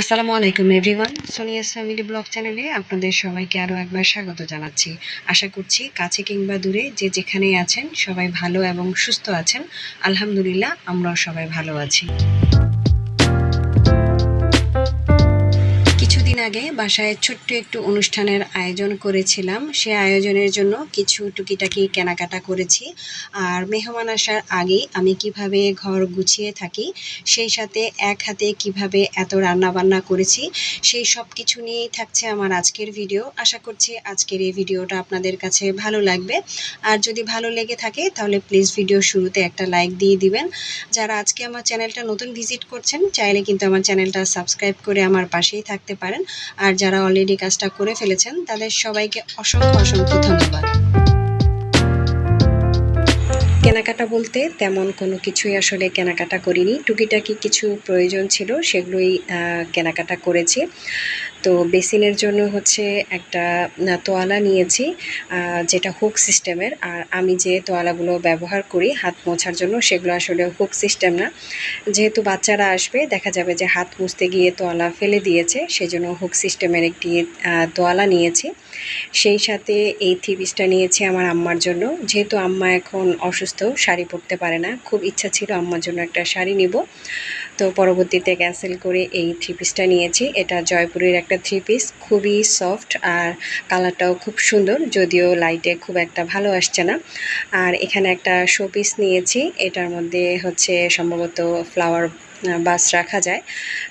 আসসালামু আলাইকুম, everyone. Sonia's family blog চ্যানেলে আপনাদের সবাইকে আরও একবার স্বাগত জানাচ্ছি। আশা করছি কাছে কিংবা দূরে যে যেখানেই আছেন, সবাই ভালো এবং সুস্থ আছেন। আলহামদুলিল্লাহ, আমরাও সবাই ভালো আছি। আগে বাসায় ছোট্ট একটু অনুষ্ঠানের আয়োজন করেছিলাম। সে আয়োজনের জন্য কিছু টুকিটাকি কেনাকাটা করেছি। আর মেহমান আসার আগেই আমি কীভাবে ঘর গুছিয়ে থাকি, সেই সাথে এক হাতে কীভাবে এত রান্না বান্না করেছি, সেই সব কিছু নিয়েই থাকছে আমার আজকের ভিডিও। আশা করছি আজকের এই ভিডিওটা আপনাদের কাছে ভালো লাগবে। আর যদি ভালো লেগে থাকে, তাহলে প্লিজ ভিডিও শুরুতে একটা লাইক দিয়ে দিবেন। যারা আজকে আমার চ্যানেলটা নতুন ভিজিট করছেন, চাইলে কিন্তু আমার চ্যানেলটা সাবস্ক্রাইব করে আমার পাশেই থাকতে পারেন। আর যারা অলরেডি কাজটা করে ফেলেছেন, তাদের সবাইকে অসংখ্য অসংখ্য ধন্যবাদ। কেনাকাটা বলতে তেমন কোনো কিছুই আসলে কেনাকাটা করিনি। টুকিটাকি কিছু প্রয়োজন ছিল, সেগুলোই কেনাকাটা করেছি। তো বেসিনের জন্য হচ্ছে একটা তোয়ালা নিয়েছি যেটা হুক সিস্টেমের। আর আমি যে তোয়ালাগুলো ব্যবহার করি, হাত মোছার জন্য, সেগুলো আসলে হুক সিস্টেম না। যেহেতু বাচ্চারা আসবে, দেখা যাবে যে হাত মুছতে গিয়ে তোয়ালা ফেলে দিয়েছে, সেজন্য হুক সিস্টেমের একটি তোয়ালা নিয়েছি। সেই সাথে এই থ্রি নিয়েছি আমার আম্মার জন্য। যেহেতু আম্মা এখন অসুস্থ, শাড়ি পরতে পারে না। খুব ইচ্ছা ছিল আম্মার জন্য একটা শাড়ি নিব। তো পরবর্তীতে ক্যান্সেল করে এই থ্রি পিসটা নিয়েছি। এটা জয়পুরের একটা থ্রি পিস খুবই সফট আর কালারটাও খুব সুন্দর, যদিও লাইটে খুব একটা ভালো আসছে না। আর এখানে একটা শো পিস নিয়েছি, এটার মধ্যে হচ্ছে সম্ভবত ফ্লাওয়ার বাস রাখা যায়।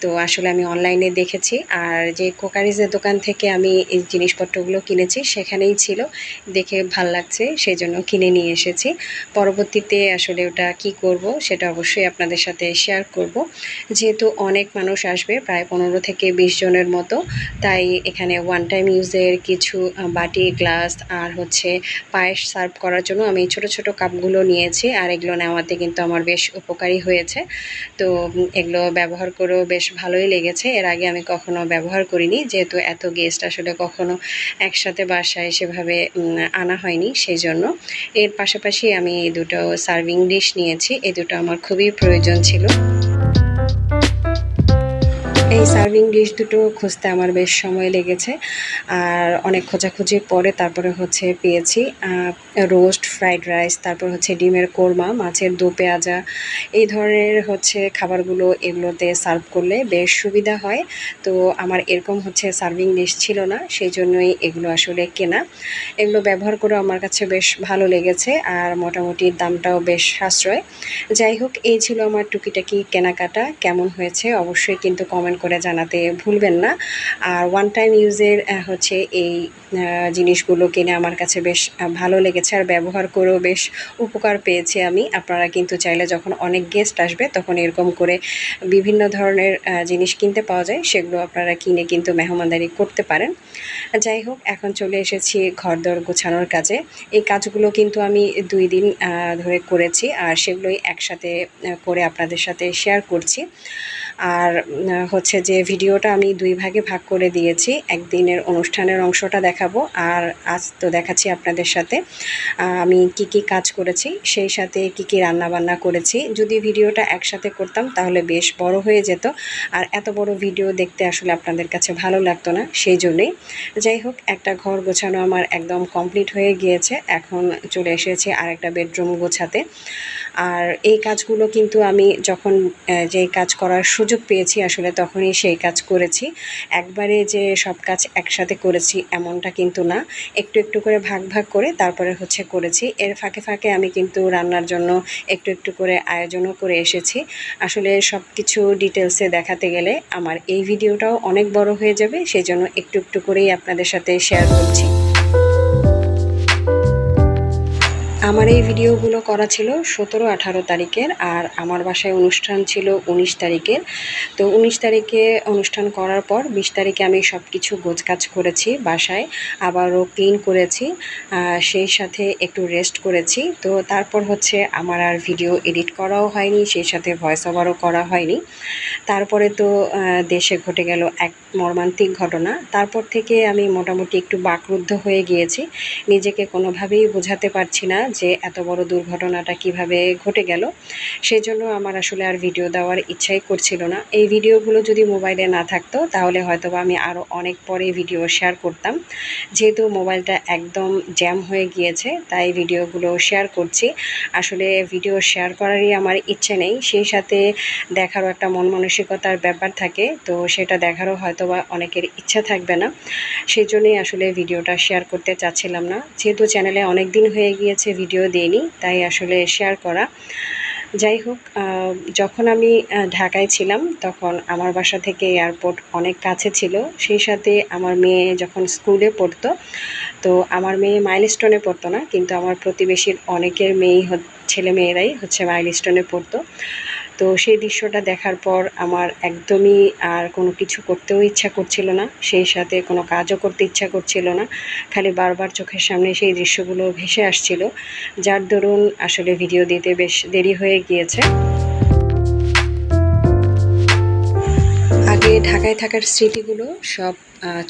তো আসলে আমি অনলাইনে দেখেছি। আর যে কোকারিজের দোকান থেকে আমি এই জিনিসপত্রগুলো কিনেছি, সেখানেই ছিল। দেখে ভালো লাগছে সেই জন্য কিনে নিয়ে এসেছি। পরবর্তীতে আসলে ওটা কি করব, সেটা অবশ্যই আপনাদের সাথে শেয়ার করব। যেহেতু অনেক মানুষ আসবে, প্রায় পনেরো থেকে বিশ জনের মতো। তাই এখানে ওয়ান টাইম ইউজের কিছু বাটি গ্লাস আর হচ্ছে পায়েস সার্ভ করার জন্য আমি ছোট ছোট কাপগুলো নিয়েছি। আর এগুলো নেওয়াতে কিন্তু আমার বেশ উপকারী হয়েছে। তো এগুলো ব্যবহার করেও বেশ ভালোই লেগেছে। এর আগে আমি কখনো ব্যবহার করিনি, যেহেতু এত গেস্ট আসলে কখনো একসাথে বাসায় সেভাবে আনা হয়নি সেই জন্য এর পাশাপাশি আমি দুটো সার্ভিং ডিশ নিয়েছি, এই দুটো আমার খুবই প্রয়োজন ছিল। এই সার্ভিং ডিশ দুটো খুঁজতে আমার বেশ সময় লেগেছে। আর অনেক খোঁজাখুঁজির পরে তারপরে হচ্ছে পেয়েছি রোস্ট, ফ্রাইড রাইস, তারপর হচ্ছে ডিমের কোরমা, মাছের দো পেঁয়াজা। এই ধরনের হচ্ছে খাবারগুলো এগুলোতে সার্ভ করলে বেশ সুবিধা হয়। তো আমার এরকম হচ্ছে সার্ভিং ডিশ ছিল না, সেই জন্যই এগুলো আসলে কেনা। এগুলো ব্যবহার করে আমার কাছে বেশ ভালো লেগেছে আর মোটামুটি দামটাও বেশ সাশ্রয়। যাই হোক, এই ছিল আমার টুকিটাকি কেনাকাটা। কেমন হয়েছে অবশ্যই কিন্তু কমেন্ট করে জানাতে ভুলবেন না। আর ওয়ান টাইম ইউজের হচ্ছে এই জিনিসগুলো কিনে আমার কাছে বেশ ভালো লেগেছে আর ব্যবহার করেও বেশ উপকার পেয়েছি আমি। আপনারা কিন্তু চাইলে যখন অনেক গেস্ট আসবে তখন এরকম করে বিভিন্ন ধরনের জিনিস কিনতে পাওয়া যায়। সেগুলো আপনারা কিনে কিন্তু মেহমানদারি করতে পারেন। যাই হোক, এখন চলে এসেছি ঘর ঘরদর গোছানোর কাজে। এই কাজগুলো কিন্তু আমি দুই দিন ধরে করেছি আর সেগুলোই একসাথে করে আপনাদের সাথে শেয়ার করছি। আর হচ্ছে যে ভিডিওটা আমি দুই ভাগে ভাগ করে দিয়েছি। একদিনের অনুষ্ঠানের অংশটা দেখাবো আর আজ তো দেখাচ্ছি আপনাদের সাথে। আমি কি কি কাজ করেছি, সেই সাথে কি কি রান্না বান্না করেছি। যদি ভিডিওটা একসাথে করতাম তাহলে বেশ বড় হয়ে যেত। আর এত বড় ভিডিও দেখতে আসলে আপনাদের কাছে ভালো লাগতো না, সেই জন্যই। যাই হোক, একটা ঘর গোছানো আমার একদম কমপ্লিট হয়ে গিয়েছে। এখন চলে এসেছি আর একটা বেডরুম গোছাতে। আর এই কাজগুলো কিন্তু আমি যখন যেই কাজ করার সুযোগ পেয়েছি আসলে তখনই সেই কাজ করেছি। একবারে যে সব কাজ একসাথে করেছি এমনটা কিন্তু না। একটু একটু করে ভাগ ভাগ করে তারপরে হচ্ছে করেছি। এর ফাঁকে ফাঁকে আমি কিন্তু রান্নার জন্য একটু একটু করে আয়োজনও করে এসেছি। আসলে সব কিছু ডিটেলসে দেখাতে গেলে আমার এই ভিডিওটাও অনেক বড় হয়ে যাবে সেই জন্য একটু একটু করেই আপনাদের সাথে শেয়ার করছি। আমার এই ভিডিওগুলো করা ছিল সতেরো, আঠারো তারিখের আর আমার বাসায় অনুষ্ঠান ছিল উনিশ তারিখের। তো উনিশ তারিখে অনুষ্ঠান করার পর বিশ তারিখে আমি সব কিছু গোছকাজ করেছি বাসায়, আবারও ক্লিন করেছি সেই সাথে একটু রেস্ট করেছি। তো তারপর হচ্ছে আমার আর ভিডিও এডিট করাও হয়নি, সেই সাথে ভয়েস ওভারও করা হয়নি। তারপরে তো দেশে ঘটে গেল এক মর্মান্তিক ঘটনা। তারপর থেকে আমি মোটামুটি একটু বাকরুদ্ধ হয়ে গিয়েছি। নিজেকে কোনোভাবেই বোঝাতে পারছি না যে এত বড় দুর্ঘটনাটা কীভাবে ঘটে গেল সেই জন্য আমার আসলে আর ভিডিও দেওয়ার ইচ্ছাই করছিল না। এই ভিডিওগুলো যদি মোবাইলে না থাকতো, তাহলে হয়তো বা আমি আরও অনেক পরে ভিডিও শেয়ার করতাম। যেহেতু মোবাইলটা একদম জ্যাম হয়ে গিয়েছে, তাই ভিডিওগুলো শেয়ার করছি। আসলে ভিডিও শেয়ার করারই আমার ইচ্ছে নেই। সেই সাথে দেখারও একটা মন মানসিকতার ব্যাপার থাকে, তো সেটা দেখারও হয়তো বা অনেকের ইচ্ছা থাকবে না। সেই জন্যই আসলে ভিডিওটা শেয়ার করতে চাচ্ছিলাম না। যেহেতু চ্যানেলে অনেক দিন হয়ে গিয়েছে ভিডিও দিইনি, তাই আসলে শেয়ার করা। যাই হোক যখন আমি ঢাকায় ছিলাম, তখন আমার বাসা থেকে এয়ারপোর্ট অনেক কাছে ছিল। সেই সাথে আমার মেয়ে যখন স্কুলে পড়তো, তো আমার মেয়ে মাইলস্টোনে পড়তো না, কিন্তু আমার প্রতিবেশীর অনেকের মেয়েই ছেলে মেয়েরাই হচ্ছে মাইলস্টোনে পড়তো। তো সেই দৃশ্যটা দেখার পর আমার একদমই আর কোনো কিছু করতেও ইচ্ছা করছিল না। সেই সাথে কোনো কাজও করতে ইচ্ছা করছিল না। খালি বারবার চোখের সামনে সেই দৃশ্যগুলো ভেসে আসছিল, যার দরুন আসলে ভিডিও দিতে বেশ দেরি হয়ে গিয়েছে। আগে ঢাকায় থাকার স্মৃতিগুলো সব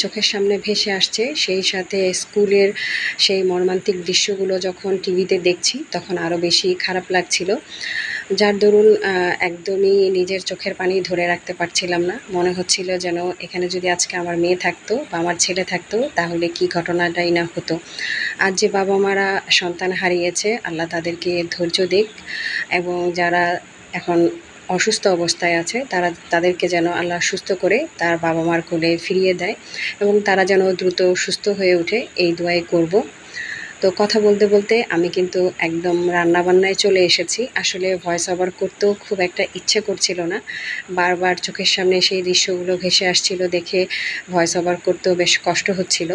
চোখের সামনে ভেসে আসছে। সেই সাথে স্কুলের সেই মর্মান্তিক দৃশ্যগুলো যখন টিভিতে দেখছি, তখন আরও বেশি খারাপ লাগছিল। যার দরুন একদমই নিজের চোখের পানি ধরে রাখতে পারছিলাম না। মনে হচ্ছিল যেন এখানে যদি আজকে আমার মেয়ে থাকতো বা আমার ছেলে থাকতো, তাহলে কি ঘটনাটাই না হতো। আজ যে বাবা মারা সন্তান হারিয়েছে, আল্লাহ তাদেরকে ধৈর্য দিক এবং যারা এখন অসুস্থ অবস্থায় আছে, তারা তাদেরকে যেন আল্লাহ সুস্থ করে তার বাবা মার কোলে ফিরিয়ে দেয় এবং তারা যেন দ্রুত সুস্থ হয়ে ওঠে এই দোয়াই করব। তো কথা বলতে বলতে আমি কিন্তু একদম রান্নাবান্নায় চলে এসেছি। আসলে ভয়েস ওভার করতেও খুব একটা ইচ্ছে করছিল না। বারবার চোখের সামনে সেই দৃশ্যগুলো ভেসে আসছিল দেখে ভয়েস ওভার করতেও বেশ কষ্ট হচ্ছিল।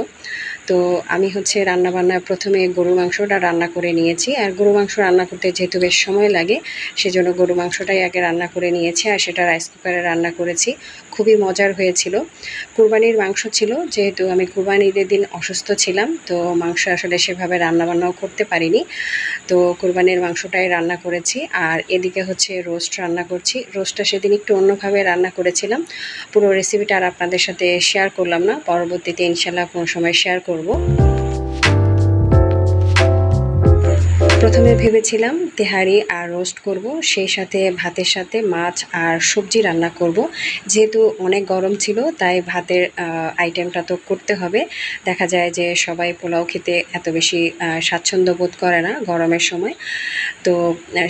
তো আমি হচ্ছে রান্না রান্নাবান্না প্রথমে গরু মাংসটা রান্না করে নিয়েছি। আর গরু মাংস রান্না করতে যেহেতু বেশ সময় লাগে, সেজন্য গরু মাংসটাই আগে রান্না করে নিয়েছি আর সেটা রাইস কুকারে রান্না করেছি। খুবই মজার হয়েছিল। কুরবানির মাংস ছিল, যেহেতু আমি কুরবানি ঈদের দিন অসুস্থ ছিলাম, তো মাংস আসলে সেভাবে রান্নাবান্নাও করতে পারিনি। তো কুরবানির মাংসটাই রান্না করেছি। আর এদিকে হচ্ছে রোস্ট রান্না করছি। রোস্টটা সেদিন একটু অন্যভাবে রান্না করেছিলাম। পুরো রেসিপিটা আর আপনাদের সাথে শেয়ার করলাম না। পরবর্তীতে ইনশাল্লাহ কোনো সময় শেয়ার করব। করব। প্রথমে ভেবেছিলাম তেহারি আর রোস্ট করব, সেই সাথে ভাতের সাথে মাছ আর সবজি রান্না করব। যেহেতু অনেক গরম ছিল, তাই ভাতের আইটেমটা তো করতে হবে। দেখা যায় যে সবাই পোলাও খেতে এত বেশি স্বাচ্ছন্দ্য বোধ করে না গরমের সময়। তো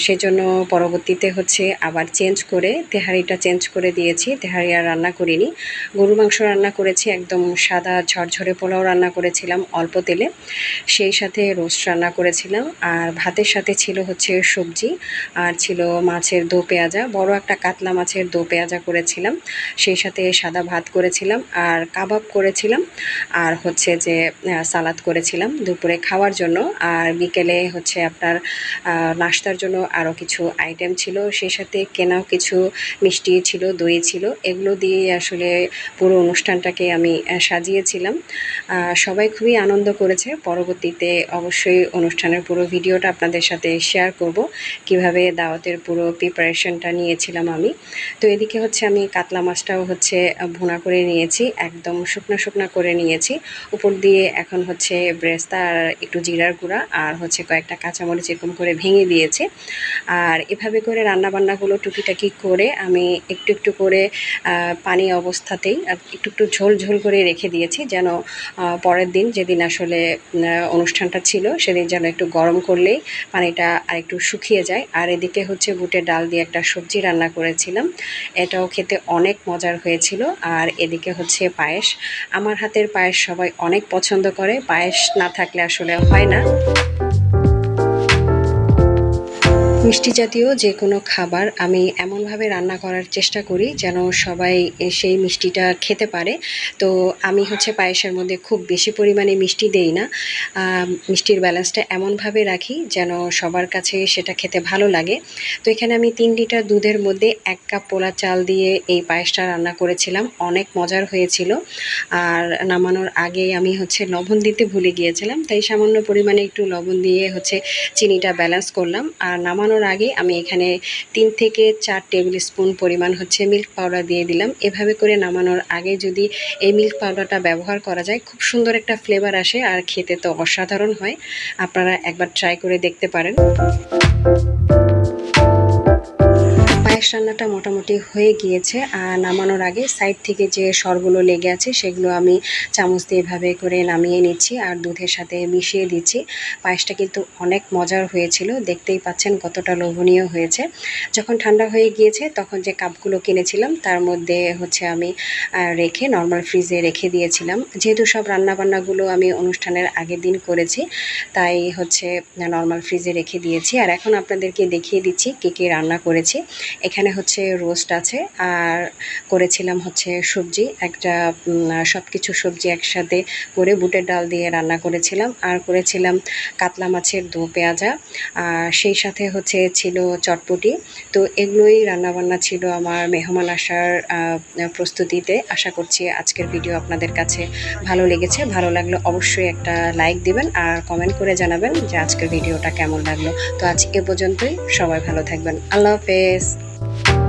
সেজন্য পরবর্তীতে হচ্ছে আবার চেঞ্জ করে, তেহারিটা চেঞ্জ করে দিয়েছি। তেহারি আর রান্না করিনি। গরু মাংস রান্না করেছি, একদম সাদা ঝরঝরে পোলাও রান্না করেছিলাম অল্প তেলে। সেই সাথে রোস্ট রান্না করেছিলাম। আর ভাতের সাথে ছিল হচ্ছে সবজি আর ছিল মাছের দো পেঁয়াজা। বড় একটা কাতলা মাছের দো পেঁয়াজা করেছিলাম। সেই সাথে সাদা ভাত করেছিলাম আর কাবাব করেছিলাম আর হচ্ছে যে সালাদ করেছিলাম দুপুরে খাওয়ার জন্য। আর বিকেলে হচ্ছে আপনার নাস্তার জন্য আরও কিছু আইটেম ছিল। সেই সাথে কেনাও কিছু মিষ্টি ছিল, দই ছিল। এগুলো দিয়ে আসলে পুরো অনুষ্ঠানটাকে আমি সাজিয়েছিলাম। সবাই খুবই আনন্দ করেছে। পরবর্তীতে অবশ্যই অনুষ্ঠানের পুরো ভিডিওটা আপনাদের সাথে শেয়ার করব কীভাবে দাওয়াতের পুরো প্রিপারেশনটা নিয়েছিলাম আমি। তো এদিকে হচ্ছে আমি কাতলা মাছটাও হচ্ছে ভুনা করে নিয়েছি, একদম শুকনো শুকনো করে নিয়েছি। উপর দিয়ে এখন হচ্ছে ব্রেস্তা আর একটু জিরার গুঁড়া আর হচ্ছে কয়েকটা কাঁচামরিচ এরকম করে ভেঙে দিয়েছি। আর এভাবে করে রান্নাবান্নাগুলো টুকিটাকি করে আমি একটু একটু করে পানি অবস্থাতেই একটু একটু ঝোল ঝোল করে রেখে দিয়েছি যেন পরের দিন যেদিন আসলে অনুষ্ঠানটা ছিল সেদিন যেন একটু গরম করলেই পানিটা আর একটু শুকিয়ে যায়। আর এদিকে হচ্ছে বুটের ডাল দিয়ে একটা সবজি রান্না করেছিলাম। এটাও খেতে অনেক মজার হয়েছিল। আর এদিকে হচ্ছে পায়েস। আমার হাতের পায়েস সবাই অনেক পছন্দ করে। পায়েস না থাকলে আসলে হয় না। মিষ্টি জাতীয় যে কোনো খাবার আমি এমনভাবে রান্না করার চেষ্টা করি যেন সবাই সেই মিষ্টিটা খেতে পারে। তো আমি হচ্ছে পায়েসের মধ্যে খুব বেশি পরিমাণে মিষ্টি দেই না। মিষ্টির ব্যালেন্সটা এমনভাবে রাখি যেন সবার কাছে সেটা খেতে ভালো লাগে। তো এখানে আমি তিন লিটার দুধের মধ্যে এক কাপ পোলা চাল দিয়ে এই পায়েসটা রান্না করেছিলাম। অনেক মজার হয়েছিল। আর নামানোর আগে আমি হচ্ছে লবণ দিতে ভুলে গিয়েছিলাম। তাই সামান্য পরিমাণে একটু লবণ দিয়ে হচ্ছে চিনিটা ব্যালেন্স করলাম। আর নামানোর নামানোর আগে আমি এখানে তিন থেকে চার টেবিল স্পুন পরিমাণ হচ্ছে মিল্ক পাউডার দিয়ে দিলাম। এভাবে করে নামানোর আগে যদি এই মিল্ক পাউডারটা ব্যবহার করা যায়, খুব সুন্দর একটা ফ্লেভার আসে আর খেতে তো অসাধারণ হয়। আপনারা একবার ট্রাই করে দেখতে পারেন। পায়েস রান্নাটা মোটামুটি হয়ে গিয়েছে আর নামানোর আগে সাইড থেকে যে সরগুলো লেগে আছে সেগুলো আমি চামচ দিয়ে এভাবে করে নামিয়ে নিচ্ছি আর দুধের সাথে মিশিয়ে দিচ্ছি। পায়েসটা কিন্তু অনেক মজার হয়েছিল, দেখতেই পাচ্ছেন কতটা লোভনীয় হয়েছে। যখন ঠান্ডা হয়ে গিয়েছে তখন যে কাপগুলো কিনেছিলাম তার মধ্যে হচ্ছে আমি রেখে নর্মাল ফ্রিজে রেখে দিয়েছিলাম। যেহেতু সব রান্নাবান্নাগুলো আমি অনুষ্ঠানের আগের দিন করেছি, তাই হচ্ছে নর্মাল ফ্রিজে রেখে দিয়েছি। আর এখন আপনাদেরকে দেখিয়ে দিচ্ছি কী কী রান্না করেছি। এখানে হচ্ছে রোস্ট আছে আর করেছিলাম হচ্ছে সবজি, একটা সব কিছু সবজি একসাথে করে বুটের ডাল দিয়ে রান্না করেছিলাম। আর করেছিলাম কাতলা মাছের দো পেঁয়াজা, আর সেই সাথে হচ্ছে ছিল চটপটি। তো এগুলোই রান্নাবান্না ছিল আমার মেহমান আসার প্রস্তুতিতে। আশা করছি আজকের ভিডিও আপনাদের কাছে ভালো লেগেছে। ভালো লাগলে অবশ্যই একটা লাইক দিবেন আর কমেন্ট করে জানাবেন যে আজকের ভিডিওটা কেমন লাগল। তো আজ এ পর্যন্তই। সবাই ভালো থাকবেন। আল্লাহ হাফেজ। you